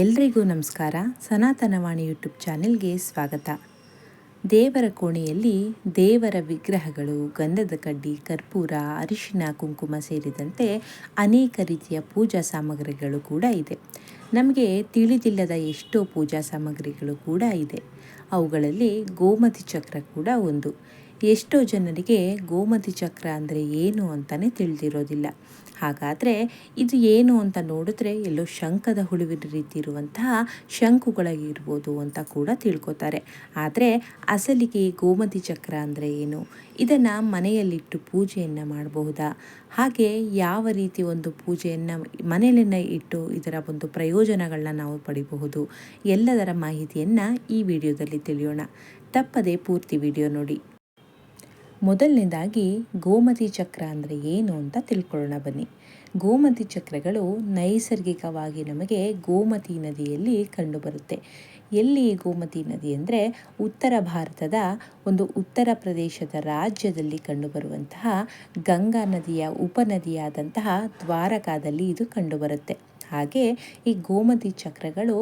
ಎಲ್ರಿಗೂ ನಮಸ್ಕಾರ. ಸನಾತನವಾಣಿ ಯೂಟ್ಯೂಬ್ ಚಾನೆಲ್ಗೆ ಸ್ವಾಗತ. ದೇವರ ಕೋಣೆಯಲ್ಲಿ ದೇವರ ವಿಗ್ರಹಗಳು, ಗಂಧದ ಕಡ್ಡಿ, ಕರ್ಪೂರ, ಅರಿಶಿನ, ಕುಂಕುಮ ಸೇರಿದಂತೆ ಅನೇಕ ರೀತಿಯ ಪೂಜಾ ಸಾಮಗ್ರಿಗಳು ಕೂಡ ಇದೆ. ನಮಗೆ ತಿಳಿದಿಲ್ಲದ ಎಷ್ಟೋ ಪೂಜಾ ಸಾಮಗ್ರಿಗಳು ಕೂಡ ಇದೆ. ಅವುಗಳಲ್ಲಿ ಗೋಮತಿ ಚಕ್ರ ಕೂಡ ಒಂದು. ಎಷ್ಟೋ ಜನರಿಗೆ ಗೋಮತಿ ಚಕ್ರ ಅಂದರೆ ಏನು ಅಂತಲೇ ತಿಳಿದಿರೋದಿಲ್ಲ. ಹಾಗಾದರೆ ಇದು ಏನು ಅಂತ ನೋಡಿದ್ರೆ ಎಲ್ಲೋ ಶಂಖದ ಹುಳುವಿನ ರೀತಿ ಇರುವಂತಹ ಶಂಕುಗಳಾಗಿರ್ಬೋದು ಅಂತ ಕೂಡ ತಿಳ್ಕೊತಾರೆ. ಆದರೆ ಅಸಲಿಗೆ ಗೋಮತಿ ಚಕ್ರ ಅಂದರೆ ಏನು? ಇದನ್ನು ಮನೆಯಲ್ಲಿಟ್ಟು ಪೂಜೆಯನ್ನು ಮಾಡಬಹುದಾ? ಹಾಗೆ ಯಾವ ರೀತಿ ಒಂದು ಪೂಜೆಯನ್ನು ಮನೆಯಲ್ಲೇ ಇಟ್ಟು ಇದರ ಒಂದು ಪ್ರಯೋಜನಗಳನ್ನ ನಾವು ಪಡಿಬಹುದು? ಎಲ್ಲದರ ಮಾಹಿತಿಯನ್ನು ಈ ವಿಡಿಯೋದಲ್ಲಿ ತಿಳಿಯೋಣ. ತಪ್ಪದೆ ಪೂರ್ತಿ ವಿಡಿಯೋ ನೋಡಿ. ಮೊದಲನೇದಾಗಿ ಗೋಮತಿ ಚಕ್ರ ಅಂದರೆ ಏನು ಅಂತ ತಿಳ್ಕೊಳ್ಳೋಣ ಬನ್ನಿ. ಗೋಮತಿ ಚಕ್ರಗಳು ನೈಸರ್ಗಿಕವಾಗಿ ನಮಗೆ ಗೋಮತಿ ನದಿಯಲ್ಲಿ ಕಂಡುಬರುತ್ತೆ. ಎಲ್ಲಿ ಗೋಮತಿ ನದಿ ಅಂದರೆ ಉತ್ತರ ಭಾರತದ ಒಂದು ಉತ್ತರ ಪ್ರದೇಶದ ರಾಜ್ಯದಲ್ಲಿ ಕಂಡುಬರುವಂತಹ ಗಂಗಾ ನದಿಯ ಉಪನದಿಯಾದಂತಹ ದ್ವಾರಕಾದಲ್ಲಿ ಇದು ಕಂಡುಬರುತ್ತೆ. ಹಾಗೆ ಈ ಗೋಮತಿ ಚಕ್ರಗಳು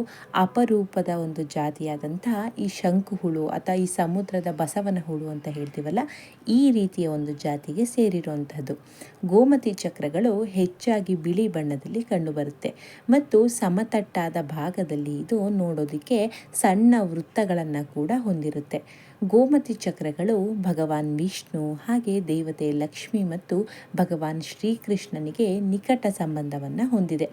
ಅಪರೂಪದ ಒಂದು ಜಾತಿಯಾದಂತಹ ಈ ಶಂಕು ಹುಳು ಅಥವಾ ಈ ಸಮುದ್ರದ ಬಸವನ ಹುಳು ಅಂತ ಹೇಳ್ತೀವಲ್ಲ, ಈ ರೀತಿಯ ಒಂದು ಜಾತಿಗೆ ಸೇರಿರುವಂಥದ್ದು. ಗೋಮತಿ ಚಕ್ರಗಳು ಹೆಚ್ಚಾಗಿ ಬಿಳಿ ಬಣ್ಣದಲ್ಲಿ ಕಂಡುಬರುತ್ತೆ ಮತ್ತು ಸಮತಟ್ಟಾದ ಭಾಗದಲ್ಲಿ ಇದು ನೋಡೋದಕ್ಕೆ ಸಣ್ಣ ವೃತ್ತಗಳನ್ನು ಕೂಡ ಹೊಂದಿರುತ್ತೆ. ಗೋಮತಿ ಚಕ್ರಗಳು ಭಗವಾನ್ ವಿಷ್ಣು ಹಾಗೆ ದೇವತೆ ಲಕ್ಷ್ಮಿ ಮತ್ತು ಭಗವಾನ್ ಶ್ರೀಕೃಷ್ಣನಿಗೆ ನಿಕಟ ಸಂಬಂಧವನ್ನು ಹೊಂದಿದೆ.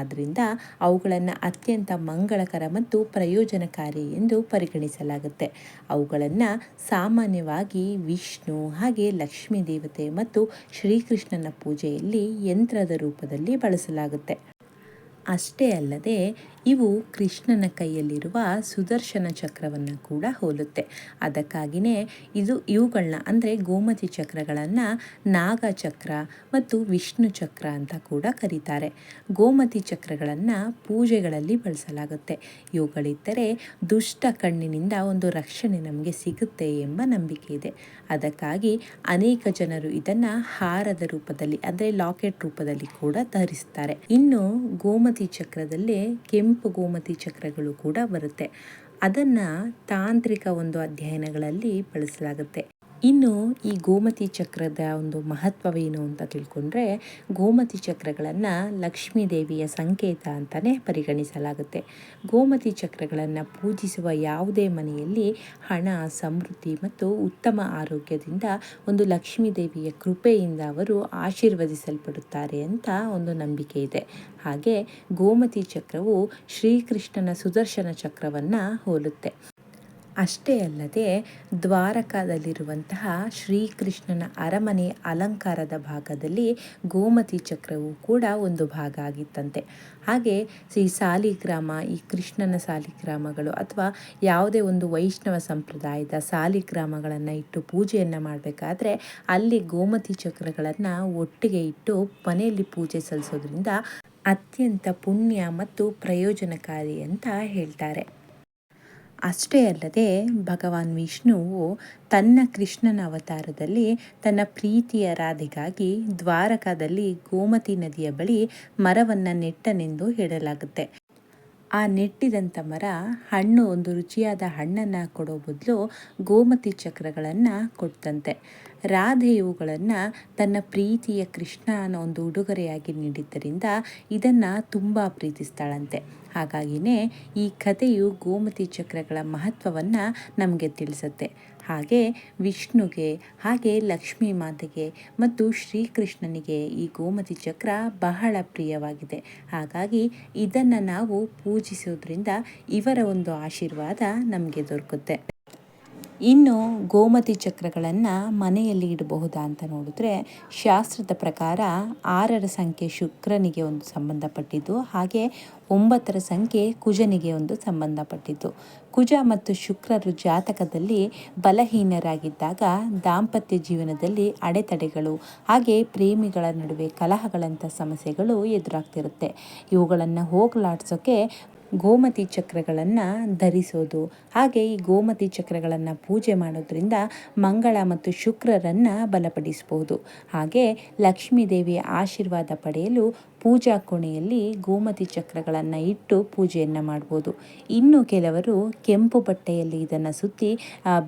ಆದ್ದರಿಂದ ಅವುಗಳನ್ನು ಅತ್ಯಂತ ಮಂಗಳಕರ ಮತ್ತು ಪ್ರಯೋಜನಕಾರಿ ಎಂದು ಪರಿಗಣಿಸಲಾಗುತ್ತೆ. ಅವುಗಳನ್ನು ಸಾಮಾನ್ಯವಾಗಿ ವಿಷ್ಣು ಹಾಗೆ ಲಕ್ಷ್ಮೀ ದೇವತೆ ಮತ್ತು ಶ್ರೀಕೃಷ್ಣನ ಪೂಜೆಯಲ್ಲಿ ಯಂತ್ರದ ರೂಪದಲ್ಲಿ ಬಳಸಲಾಗುತ್ತೆ. ಅಷ್ಟೇ ಅಲ್ಲದೆ ಇವು ಕೃಷ್ಣನ ಕೈಯಲ್ಲಿರುವ ಸುದರ್ಶನ ಚಕ್ರವನ್ನು ಕೂಡ ಹೋಲುತ್ತೆ. ಅದಕ್ಕಾಗಿಯೇ ಇದು ಇವುಗಳನ್ನ ಅಂದರೆ ಗೋಮತಿ ಚಕ್ರಗಳನ್ನು ನಾಗ ಚಕ್ರ ಮತ್ತು ವಿಷ್ಣು ಚಕ್ರ ಅಂತ ಕೂಡ ಕರೀತಾರೆ. ಗೋಮತಿ ಚಕ್ರಗಳನ್ನು ಪೂಜೆಗಳಲ್ಲಿ ಬಳಸಲಾಗುತ್ತೆ. ಇವುಗಳಿದ್ದರೆ ದುಷ್ಟ ಕಣ್ಣಿನಿಂದ ಒಂದು ರಕ್ಷಣೆ ನಮಗೆ ಸಿಗುತ್ತೆ ಎಂಬ ನಂಬಿಕೆ ಇದೆ. ಅದಕ್ಕಾಗಿ ಅನೇಕ ಜನರು ಇದನ್ನು ಹಾರದ ರೂಪದಲ್ಲಿ ಅಂದರೆ ಲಾಕೆಟ್ ರೂಪದಲ್ಲಿ ಕೂಡ ಧರಿಸ್ತಾರೆ. ಇನ್ನು ಗೋಮತಿ ಚಕ್ರದಲ್ಲಿ ಕೆಂಪು ಕೆಂಪು ಗೋಮತಿ ಚಕ್ರಗಳು ಕೂಡ ಬರುತ್ತೆ. ಅದನ್ನು ತಾಂತ್ರಿಕ ಒಂದು ಅಧ್ಯಯನಗಳಲ್ಲಿ ಬಳಸಲಾಗುತ್ತೆ. ಇನ್ನು ಈ ಗೋಮತಿ ಚಕ್ರದ ಒಂದು ಮಹತ್ವವೇನು ಅಂತ ತಿಳ್ಕೊಂಡ್ರೆ, ಗೋಮತಿ ಚಕ್ರಗಳನ್ನು ಲಕ್ಷ್ಮೀ ದೇವಿಯ ಸಂಕೇತ ಅಂತಲೇ ಪರಿಗಣಿಸಲಾಗುತ್ತೆ. ಗೋಮತಿ ಚಕ್ರಗಳನ್ನು ಪೂಜಿಸುವ ಯಾವುದೇ ಮನೆಯಲ್ಲಿ ಹಣ, ಸಮೃದ್ಧಿ ಮತ್ತು ಉತ್ತಮ ಆರೋಗ್ಯದಿಂದ ಒಂದು ಲಕ್ಷ್ಮೀ ದೇವಿಯ ಕೃಪೆಯಿಂದ ಅವರು ಆಶೀರ್ವದಿಸಲ್ಪಡುತ್ತಾರೆ ಅಂತ ಒಂದು ನಂಬಿಕೆ ಇದೆ. ಹಾಗೆ ಗೋಮತಿ ಚಕ್ರವು ಶ್ರೀಕೃಷ್ಣನ ಸುದರ್ಶನ ಚಕ್ರವನ್ನು ಹೋಲುತ್ತೆ. ಅಷ್ಟೇ ಅಲ್ಲದೆ ದ್ವಾರಕಾದಲ್ಲಿರುವಂತಹ ಶ್ರೀಕೃಷ್ಣನ ಅರಮನೆ ಅಲಂಕಾರದ ಭಾಗದಲ್ಲಿ ಗೋಮತಿ ಚಕ್ರವು ಕೂಡ ಒಂದು ಭಾಗ ಆಗಿತ್ತಂತೆ. ಹಾಗೆ ಈ ಸಾಲಿಗ್ರಾಮ, ಈ ಕೃಷ್ಣನ ಸಾಲಿಗ್ರಾಮಗಳು ಅಥವಾ ಯಾವುದೇ ಒಂದು ವೈಷ್ಣವ ಸಂಪ್ರದಾಯದ ಸಾಲಿಗ್ರಾಮಗಳನ್ನು ಇಟ್ಟು ಪೂಜೆಯನ್ನು ಮಾಡಬೇಕಾದ್ರೆ ಅಲ್ಲಿ ಗೋಮತಿ ಚಕ್ರಗಳನ್ನು ಒಟ್ಟಿಗೆ ಇಟ್ಟು ಮನೆಯಲ್ಲಿ ಪೂಜೆ ಸಲ್ಲಿಸೋದ್ರಿಂದ ಅತ್ಯಂತ ಪುಣ್ಯ ಮತ್ತು ಪ್ರಯೋಜನಕಾರಿ ಅಂತ ಹೇಳ್ತಾರೆ. ಅಷ್ಟೇ ಅಲ್ಲದೆ ಭಗವಾನ್ ವಿಷ್ಣುವು ತನ್ನ ಕೃಷ್ಣನ ಅವತಾರದಲ್ಲಿ ತನ್ನ ಪ್ರೀತಿಯ ರಾಧೆಗಾಗಿ ದ್ವಾರಕಾದಲ್ಲಿ ಗೋಮತಿ ನದಿಯ ಬಳಿ ಮರವನ್ನು ನೆಟ್ಟನೆಂದು ಹೇಳಲಾಗುತ್ತೆ. ಆ ನೆಟ್ಟಿದಂಥ ಮರ ಹಣ್ಣು ಒಂದು ರುಚಿಯಾದ ಹಣ್ಣನ್ನು ಕೊಡೋ ಬದಲು ಗೋಮತಿ ಚಕ್ರಗಳನ್ನು ಕೊಡ್ತಂತೆ. ರಾಧೆ ಇವುಗಳನ್ನು ತನ್ನ ಪ್ರೀತಿಯ ಕೃಷ್ಣ ಅನ್ನೋ ಒಂದು ಉಡುಗೊರೆಯಾಗಿ ನೀಡಿದ್ದರಿಂದ ಇದನ್ನು ತುಂಬ ಪ್ರೀತಿಸ್ತಾಳಂತೆ. ಹಾಗಾಗಿಯೇ ಈ ಕಥೆಯು ಗೋಮತಿ ಚಕ್ರಗಳ ಮಹತ್ವವನ್ನು ನಮಗೆ ತಿಳಿಸುತ್ತೆ. ಹಾಗೆ ವಿಷ್ಣುಗೆ, ಹಾಗೆ ಲಕ್ಷ್ಮೀ ಮಾತೆಗೆ ಮತ್ತು ಶ್ರೀಕೃಷ್ಣನಿಗೆ ಈ ಗೋಮತಿ ಚಕ್ರ ಬಹಳ ಪ್ರಿಯವಾಗಿದೆ. ಹಾಗಾಗಿ ಇದನ್ನು ನಾವು ಪೂಜಿಸೋದ್ರಿಂದ ಇವರ ಒಂದು ಆಶೀರ್ವಾದ ನಮಗೆ ದೊರಕುತ್ತೆ. ಇನ್ನು ಗೋಮತಿ ಚಕ್ರಗಳನ್ನು ಮನೆಯಲ್ಲಿ ಇಡಬಹುದಾ ಅಂತ ನೋಡಿದ್ರೆ ಶಾಸ್ತ್ರದ ಪ್ರಕಾರ ಆರರ ಸಂಖ್ಯೆ ಶುಕ್ರನಿಗೆ ಒಂದು ಸಂಬಂಧಪಟ್ಟಿದ್ದು, ಹಾಗೆ ಒಂಬತ್ತರ ಸಂಖ್ಯೆ ಕುಜನಿಗೆ ಒಂದು ಸಂಬಂಧಪಟ್ಟಿದ್ದು. ಕುಜ ಮತ್ತು ಶುಕ್ರರು ಜಾತಕದಲ್ಲಿ ಬಲಹೀನರಾಗಿದ್ದಾಗ ದಾಂಪತ್ಯ ಜೀವನದಲ್ಲಿ ಅಡೆತಡೆಗಳು, ಹಾಗೆ ಪ್ರೇಮಿಗಳ ನಡುವೆ ಕಲಹಗಳಂಥ ಸಮಸ್ಯೆಗಳು ಎದುರಾಗ್ತಿರುತ್ತೆ. ಇವುಗಳನ್ನು ಹೋಗಲಾಡಿಸೋಕೆ ಗೋಮತಿ ಚಕ್ರಗಳನ್ನು ಧರಿಸೋದು. ಹಾಗೆ ಈ ಗೋಮತಿ ಚಕ್ರಗಳನ್ನು ಪೂಜೆ ಮಾಡೋದ್ರಿಂದ ಮಂಗಳ ಮತ್ತು ಶುಕ್ರರನ್ನು ಬಲಪಡಿಸಬಹುದು ಹಾಗೆ ಲಕ್ಷ್ಮೀ ದೇವಿಯ ಆಶೀರ್ವಾದ ಪಡೆಯಲು ಪೂಜಾ ಕೋಣೆಯಲ್ಲಿ ಗೋಮತಿ ಚಕ್ರಗಳನ್ನು ಇಟ್ಟು ಪೂಜೆಯನ್ನು ಮಾಡ್ಬೋದು. ಇನ್ನು ಕೆಲವರು ಕೆಂಪು ಬಟ್ಟೆಯಲ್ಲಿ ಇದನ್ನು ಸುತ್ತಿ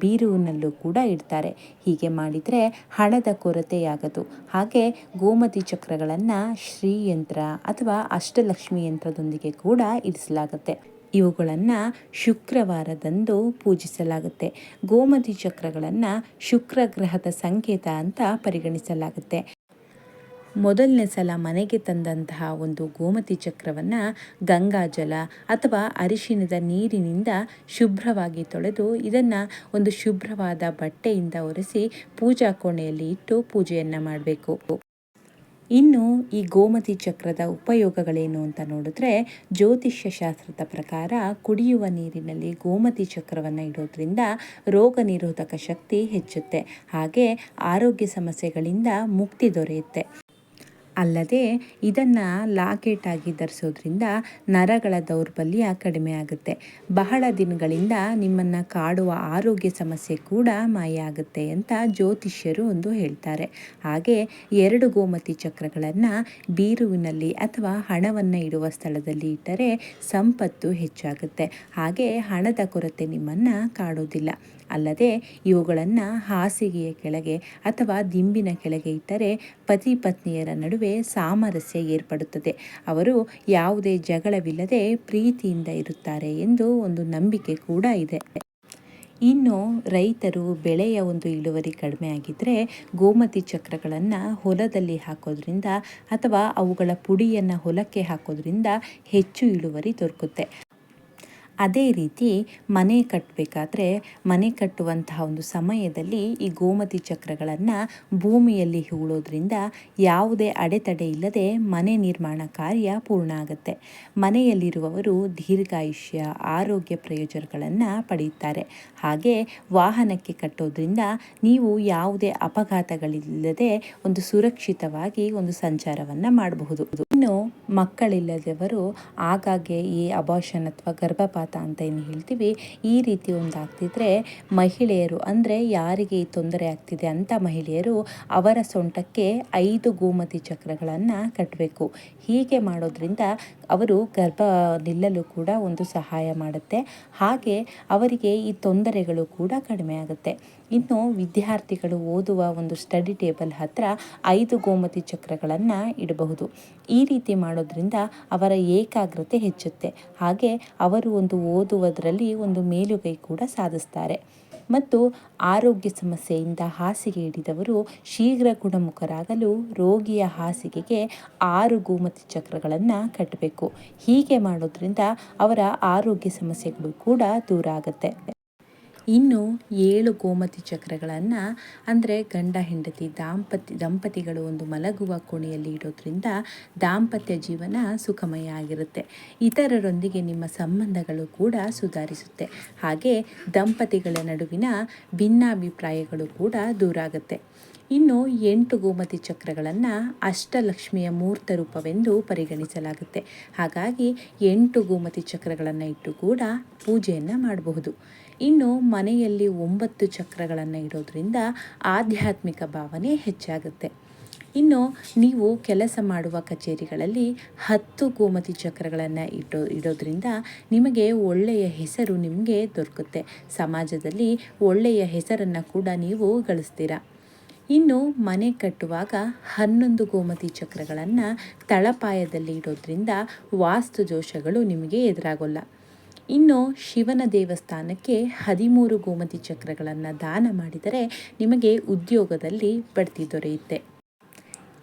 ಬೀರುವಿನಲ್ಲೂ ಕೂಡ ಇಡ್ತಾರೆ. ಹೀಗೆ ಮಾಡಿದರೆ ಹಣದ ಕೊರತೆಯಾಗದು. ಹಾಗೆ ಗೋಮತಿ ಚಕ್ರಗಳನ್ನು ಶ್ರೀಯಂತ್ರ ಅಥವಾ ಅಷ್ಟಲಕ್ಷ್ಮಿ ಯಂತ್ರದೊಂದಿಗೆ ಕೂಡ ಇರಿಸಲಾಗುತ್ತೆ ಇವುಗಳನ್ನು ಶುಕ್ರವಾರದಂದು ಪೂಜಿಸಲಾಗುತ್ತೆ. ಗೋಮತಿ ಚಕ್ರಗಳನ್ನು ಶುಕ್ರ ಗ್ರಹದ ಸಂಕೇತ ಅಂತ ಪರಿಗಣಿಸಲಾಗುತ್ತೆ. ಮೊದಲನೇ ಸಲ ಮನೆಗೆ ತಂದಂತಹ ಒಂದು ಗೋಮತಿ ಚಕ್ರವನ್ನು ಗಂಗಾಜಲ ಅಥವಾ ಅರಿಶಿಣದ ನೀರಿನಿಂದ ಶುಭ್ರವಾಗಿ ತೊಳೆದು ಇದನ್ನು ಒಂದು ಶುಭ್ರವಾದ ಬಟ್ಟೆಯಿಂದ ಒರೆಸಿ ಪೂಜಾ ಕೋಣೆಯಲ್ಲಿ ಇಟ್ಟು ಪೂಜೆಯನ್ನು ಮಾಡಬೇಕು. ಇನ್ನು ಈ ಗೋಮತಿ ಚಕ್ರದ ಉಪಯೋಗಗಳೇನು ಅಂತ ನೋಡಿದ್ರೆ ಜ್ಯೋತಿಷ್ಯ ಶಾಸ್ತ್ರದ ಪ್ರಕಾರ ಕುಡಿಯುವ ನೀರಿನಲ್ಲಿ ಗೋಮತಿ ಚಕ್ರವನ್ನು ಇಡೋದ್ರಿಂದ ರೋಗ ನಿರೋಧಕ ಶಕ್ತಿ ಹೆಚ್ಚುತ್ತೆ. ಹಾಗೆ ಆರೋಗ್ಯ ಸಮಸ್ಯೆಗಳಿಂದ ಮುಕ್ತಿ ದೊರೆಯುತ್ತೆ. ಅಲ್ಲದೆ ಇದನ್ನು ಲಾಕೆಟ್ ಆಗಿ ಧರಿಸೋದ್ರಿಂದ ನರಗಳ ದೌರ್ಬಲ್ಯ ಕಡಿಮೆ ಆಗುತ್ತೆ. ಬಹಳ ದಿನಗಳಿಂದ ನಿಮ್ಮನ್ನು ಕಾಡುವ ಆರೋಗ್ಯ ಸಮಸ್ಯೆ ಕೂಡ ಮಾಯ ಆಗುತ್ತೆ ಅಂತ ಜ್ಯೋತಿಷ್ಯರು ಒಂದು ಹೇಳ್ತಾರೆ. ಹಾಗೆ ಎರಡು ಗೋಮತಿ ಚಕ್ರಗಳನ್ನು ಬೀರುವಿನಲ್ಲಿ ಅಥವಾ ಹಣವನ್ನು ಇಡುವ ಸ್ಥಳದಲ್ಲಿ ಇಟ್ಟರೆ ಸಂಪತ್ತು ಹೆಚ್ಚಾಗುತ್ತೆ. ಹಾಗೆ ಹಣದ ಕೊರತೆ ನಿಮ್ಮನ್ನು ಕಾಡೋದಿಲ್ಲ. ಅಲ್ಲದೆ ಇವುಗಳನ್ನು ಹಾಸಿಗೆಯ ಕೆಳಗೆ ಅಥವಾ ದಿಂಬಿನ ಕೆಳಗೆ ಇಟ್ಟರೆ ಪತಿ ಪತ್ನಿಯರ ನಡುವೆ ಸಾಮರಸ್ಯ ಏರ್ಪಡುತ್ತದೆ. ಅವರು ಯಾವುದೇ ಜಗಳವಿಲ್ಲದೆ ಪ್ರೀತಿಯಿಂದ ಇರುತ್ತಾರೆ ಎಂದು ಒಂದು ನಂಬಿಕೆ ಕೂಡ ಇದೆ. ಇನ್ನು ರೈತರು ಬೆಳೆಯ ಒಂದು ಇಳುವರಿ ಕಡಿಮೆ ಆಗಿದ್ದರೆ ಗೋಮತಿ ಚಕ್ರಗಳನ್ನು ಹೊಲದಲ್ಲಿ ಹಾಕೋದ್ರಿಂದ ಅಥವಾ ಅವುಗಳ ಪುಡಿಯನ್ನು ಹೊಲಕ್ಕೆ ಹಾಕೋದ್ರಿಂದ ಹೆಚ್ಚು ಇಳುವರಿ ದೊರಕುತ್ತೆ. ಅದೇ ರೀತಿ ಮನೆ ಕಟ್ಟಬೇಕಾದ್ರೆ ಮನೆ ಕಟ್ಟುವಂತಹ ಒಂದು ಸಮಯದಲ್ಲಿ ಈ ಗೋಮತಿ ಚಕ್ರಗಳನ್ನು ಭೂಮಿಯಲ್ಲಿ ಹೂಳೋದ್ರಿಂದ ಯಾವುದೇ ಅಡೆತಡೆ ಇಲ್ಲದೆ ಮನೆ ನಿರ್ಮಾಣ ಕಾರ್ಯ ಪೂರ್ಣ ಆಗುತ್ತೆ. ಮನೆಯಲ್ಲಿರುವವರು ದೀರ್ಘಾಯುಷ್ಯ, ಆರೋಗ್ಯ ಪ್ರಯೋಜನಗಳನ್ನು ಪಡೆಯುತ್ತಾರೆ. ಹಾಗೆ ವಾಹನಕ್ಕೆ ಕಟ್ಟೋದ್ರಿಂದ ನೀವು ಯಾವುದೇ ಅಪಘಾತಗಳಿಲ್ಲದೆ ಒಂದು ಸುರಕ್ಷಿತವಾಗಿ ಒಂದು ಸಂಚಾರವನ್ನು ಮಾಡಬಹುದು. ಇನ್ನು ಮಕ್ಕಳಿಲ್ಲದವರು ಆಗಾಗ್ಗೆ ಈ ಅಬಾಷನ್ ಅಥವಾ ಗರ್ಭಪಾತ ಅಂತ ಏನು ಹೇಳ್ತೀವಿ. ಈ ರೀತಿ ಒಂದು ಆಗ್ತಿದ್ರೆ ಮಹಿಳೆಯರು ಅಂದರೆ ಯಾರಿಗೆ ಈ ತೊಂದರೆ ಆಗ್ತಿದೆ ಅಂತ ಮಹಿಳೆಯರು ಅವರ ಸೊಂಟಕ್ಕೆ ಐದು ಗೋಮತಿ ಚಕ್ರಗಳನ್ನು ಕಟ್ಟಬೇಕು ಹೀಗೆ ಮಾಡೋದ್ರಿಂದ ಅವರು ಗರ್ಭ ನಿಲ್ಲಲು ಕೂಡ ಒಂದು ಸಹಾಯ ಮಾಡುತ್ತೆ. ಹಾಗೆ ಅವರಿಗೆ ಈ ತೊಂದರೆಗಳು ಕೂಡ ಕಡಿಮೆ ಆಗುತ್ತೆ. ಇನ್ನು ವಿದ್ಯಾರ್ಥಿಗಳು ಓದುವ ಒಂದು ಸ್ಟಡಿ ಟೇಬಲ್ ಹತ್ರ ಐದು ಗೋಮತಿ ಚಕ್ರಗಳನ್ನು ಇಡಬಹುದು. ಈ ರೀತಿ ಮಾಡೋದ್ರಿಂದ ಅವರ ಏಕಾಗ್ರತೆ ಹೆಚ್ಚುತ್ತೆ. ಹಾಗೆ ಅವರು ಒಂದು ಓದುವುದರಲ್ಲಿ ಒಂದು ಮೇಲುಗೈ ಕೂಡ ಸಾಧಿಸ್ತಾರೆ. ಮತ್ತು ಆರೋಗ್ಯ ಸಮಸ್ಯೆಯಿಂದ ಹಾಸಿಗೆ ಹಿಡಿದವರು ಶೀಘ್ರ ಗುಣಮುಖರಾಗಲು ರೋಗಿಯ ಹಾಸಿಗೆಗೆ ಆರು ಗೋಮತಿ ಚಕ್ರಗಳನ್ನು ಕಟ್ಟಬೇಕು. ಹೀಗೆ ಮಾಡೋದ್ರಿಂದ ಅವರ ಆರೋಗ್ಯ ಸಮಸ್ಯೆಗಳು ಕೂಡ ದೂರ ಆಗುತ್ತೆ. ಇನ್ನು ಏಳು ಗೋಮತಿ ಚಕ್ರಗಳನ್ನು, ಅಂದರೆ ಗಂಡ, ಹೆಂಡತಿ, ದಾಂಪತ್ಯ, ದಂಪತಿಗಳು ಒಂದು ಮಲಗುವ ಕೋಣೆಯಲ್ಲಿ ಇಡೋದ್ರಿಂದ ದಾಂಪತ್ಯ ಜೀವನ ಸುಖಮಯ ಆಗಿರುತ್ತೆ. ಇತರರೊಂದಿಗೆ ನಿಮ್ಮ ಸಂಬಂಧಗಳು ಕೂಡ ಸುಧಾರಿಸುತ್ತೆ. ಹಾಗೆ ದಂಪತಿಗಳ ನಡುವಿನ ಭಿನ್ನಾಭಿಪ್ರಾಯಗಳು ಕೂಡ ದೂರ ಆಗುತ್ತೆ. ಇನ್ನು ಎಂಟು ಗೋಮತಿ ಚಕ್ರಗಳನ್ನು ಅಷ್ಟಲಕ್ಷ್ಮಿಯ ಮೂರ್ತ ರೂಪವೆಂದು ಪರಿಗಣಿಸಲಾಗುತ್ತೆ. ಹಾಗಾಗಿ ಎಂಟು ಗೋಮತಿ ಚಕ್ರಗಳನ್ನು ಇಟ್ಟು ಕೂಡ ಪೂಜೆಯನ್ನು ಮಾಡಬಹುದು. ಇನ್ನು ಮನೆಯಲ್ಲಿ ಒಂಬತ್ತು ಚಕ್ರಗಳನ್ನು ಇಡೋದ್ರಿಂದ ಆಧ್ಯಾತ್ಮಿಕ ಭಾವನೆ ಹೆಚ್ಚಾಗುತ್ತೆ. ಇನ್ನು ನೀವು ಕೆಲಸ ಮಾಡುವ ಕಚೇರಿಗಳಲ್ಲಿ ಹತ್ತು ಗೋಮತಿ ಚಕ್ರಗಳನ್ನು ಇಡೋ, ಇಡೋದ್ರಿಂದ ನಿಮಗೆ ಒಳ್ಳೆಯ ಹೆಸರು ನಿಮಗೆ ದೊರಕುತ್ತೆ. ಸಮಾಜದಲ್ಲಿ ಒಳ್ಳೆಯ ಹೆಸರನ್ನು ಕೂಡ ನೀವು ಗಳಿಸ್ತೀರ? ಇನ್ನು ಮನೆ ಕಟ್ಟುವಾಗ ಹನ್ನೊಂದು ಗೋಮತಿ ಚಕ್ರಗಳನ್ನು ತಳಪಾಯದಲ್ಲಿ ಇಡೋದ್ರಿಂದ ವಾಸ್ತು ದೋಷಗಳು ನಿಮಗೆ ಎದುರಾಗೋಲ್ಲ. ಇನ್ನು ಶಿವನ ದೇವಸ್ಥಾನಕ್ಕೆ ಹದಿಮೂರು ಗೋಮತಿ ಚಕ್ರಗಳನ್ನು ದಾನ ಮಾಡಿದರೆ ನಿಮಗೆ ಉದ್ಯೋಗದಲ್ಲಿ ಬಡ್ತಿ ದೊರೆಯುತ್ತೆ.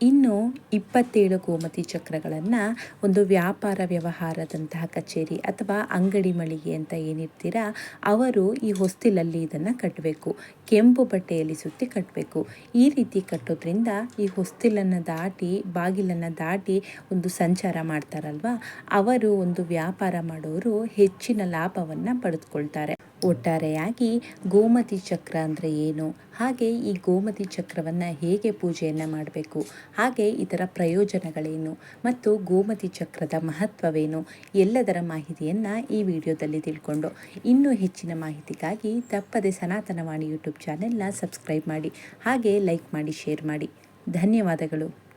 ಇನ್ನು ಇಪ್ಪತ್ತೇಳು ಗೋಮತಿ ಚಕ್ರಗಳನ್ನು ಒಂದು ವ್ಯಾಪಾರ ವ್ಯವಹಾರದಂತಹ ಕಚೇರಿ ಅಥವಾ ಅಂಗಡಿ ಮಳಿಗೆ ಅಂತ ಏನಿರ್ತೀರಾ, ಅವರು ಈ ಹೊಸ್ತಿಲಲ್ಲಿ ಇದನ್ನು ಕಟ್ಟಬೇಕು ಕೆಂಪು ಬಟ್ಟೆಯಲ್ಲಿ ಸುತ್ತಿ ಕಟ್ಟಬೇಕು ಈ ರೀತಿ ಕಟ್ಟೋದ್ರಿಂದ ಈ ಹೊಸ್ತಿಲನ್ನು ದಾಟಿ, ಬಾಗಿಲನ್ನು ದಾಟಿ ಒಂದು ಸಂಚಾರ ಮಾಡ್ತಾರಲ್ವ, ಅವರು ಒಂದು ವ್ಯಾಪಾರ ಮಾಡೋರು ಹೆಚ್ಚಿನ ಲಾಭವನ್ನು ಪಡೆದುಕೊಳ್ತಾರೆ. ಒಟ್ಟಾರೆಯಾಗಿ ಗೋಮತಿ ಚಕ್ರ ಅಂದರೆ ಏನು? ಹಾಗೆ ಈ ಗೋಮತಿ ಚಕ್ರವನ್ನು ಹೇಗೆ ಪೂಜೆಯನ್ನು ಮಾಡಬೇಕು? ಹಾಗೆ ಇದರ ಪ್ರಯೋಜನಗಳೇನು? ಮತ್ತು ಗೋಮತಿ ಚಕ್ರದ ಮಹತ್ವವೇನು? ಎಲ್ಲದರ ಮಾಹಿತಿಯನ್ನು ಈ ವಿಡಿಯೋದಲ್ಲಿ ತಿಳ್ಕೊಂಡು ಇನ್ನೂ ಹೆಚ್ಚಿನ ಮಾಹಿತಿಗಾಗಿ ತಪ್ಪದೆ ಸನಾತನವಾಣಿ ಯೂಟ್ಯೂಬ್ ಚಾನೆಲ್ನ ಸಬ್ಸ್ಕ್ರೈಬ್ ಮಾಡಿ, ಹಾಗೆ ಲೈಕ್ ಮಾಡಿ, ಶೇರ್ ಮಾಡಿ. ಧನ್ಯವಾದಗಳು.